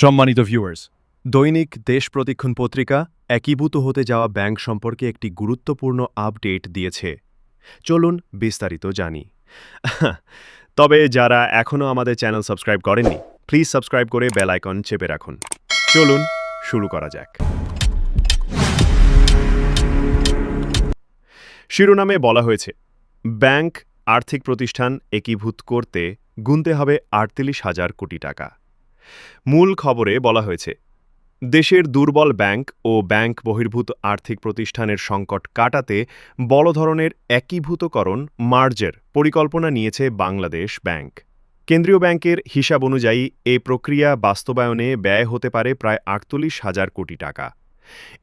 সম্মানিত ভিউয়ার্স দৈনিক দেশ প্রতিক্ষণ পত্রিকা একীভূত হতে যাওয়া ব্যাংক সম্পর্কে একটি গুরুত্বপূর্ণ আপডেট দিয়েছে। চলুন বিস্তারিত জানি। তবে যারা এখনও আমাদের চ্যানেল সাবস্ক্রাইব করেননি প্লিজ সাবস্ক্রাইব করে বেল আইকন চেপে রাখুন। চলুন শুরু করা যাক। শিরোনামে বলা হয়েছে, ব্যাংক আর্থিক প্রতিষ্ঠান একীভূত করতে গুনতে হবে আটত্রিশ হাজার কোটি টাকা। মূল খবরে বলা হয়েছে, দেশের দুর্বল ব্যাংক ও ব্যাংক বহির্ভূত আর্থিক প্রতিষ্ঠানের সংকট কাটাতে বড় ধরনের একীভূতকরণ মার্জের পরিকল্পনা নিয়েছে বাংলাদেশ ব্যাংক। কেন্দ্রীয় ব্যাংকের হিসাব অনুযায়ী, এ প্রক্রিয়া বাস্তবায়নে ব্যয় হতে পারে প্রায় আটচল্লিশ হাজার কোটি টাকা।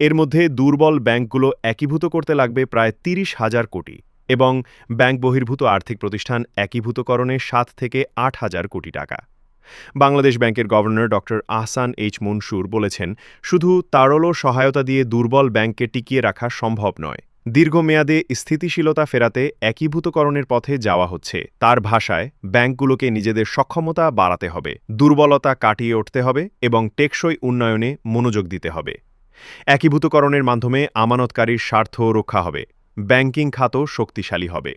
এর মধ্যে দুর্বল ব্যাংকগুলো একীভূত করতে লাগবে প্রায় তিরিশ হাজার কোটি এবং ব্যাংক বহির্ভূত আর্থিক প্রতিষ্ঠান একীভূতকরণে সাত থেকে আট হাজার কোটি টাকা। বাংলাদেশ ব্যাংকের governor doctor Ahsan H Mansur বলেছেন, শুধু তারল সহায়তা দিয়ে দুর্বল ব্যাংককে টিকিয়ে রাখা সম্ভব নয়। দীর্ঘমেয়াদে স্থিতিশীলতা ফেরাতে একীভূতকরণের পথে যাওয়া হচ্ছে। তার ভাষায়, ব্যাংকগুলোকে নিজেদের সক্ষমতা বাড়াতে হবে, দুর্বলতা কাটিয়ে উঠতে হবে এবং টেকসই উন্নয়নে মনোযোগ দিতে হবে। একীভূতকরণের মাধ্যমে আমানতকারীর স্বার্থ রক্ষা হবে, ব্যাংকিং খাতও শক্তিশালী হবে।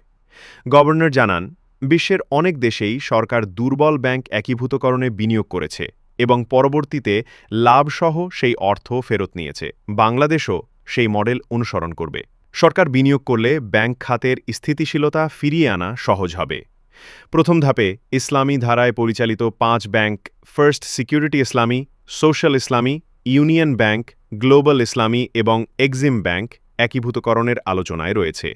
গভর্নর জানান বিশ্বের অনেক দেশেই সরকার দুর্বল ব্যাংক একীভূতকরণে বিনিয়োগ করেছে এবং পরবর্তীতে লাভসহ সেই অর্থ ফেরত নিয়েছে। বাংলাদেশও সেই মডেল অনুসরণ করবে। সরকার বিনিয়োগ করলে ব্যাংক খাতের স্থিতিশীলতা ফিরিয়ে আনা সহজ হবে। প্রথম ধাপে ইসলামী ধারায় পরিচালিত পাঁচ ব্যাংক, ফার্স্ট সিকিউরিটি ইসলামী, সোশ্যাল ইসলামী, ইউনিয়ন ব্যাংক, গ্লোবাল ইসলামী এবং এক্সিম ব্যাংক একীভূতকরণের আলোচনায় রয়েছে।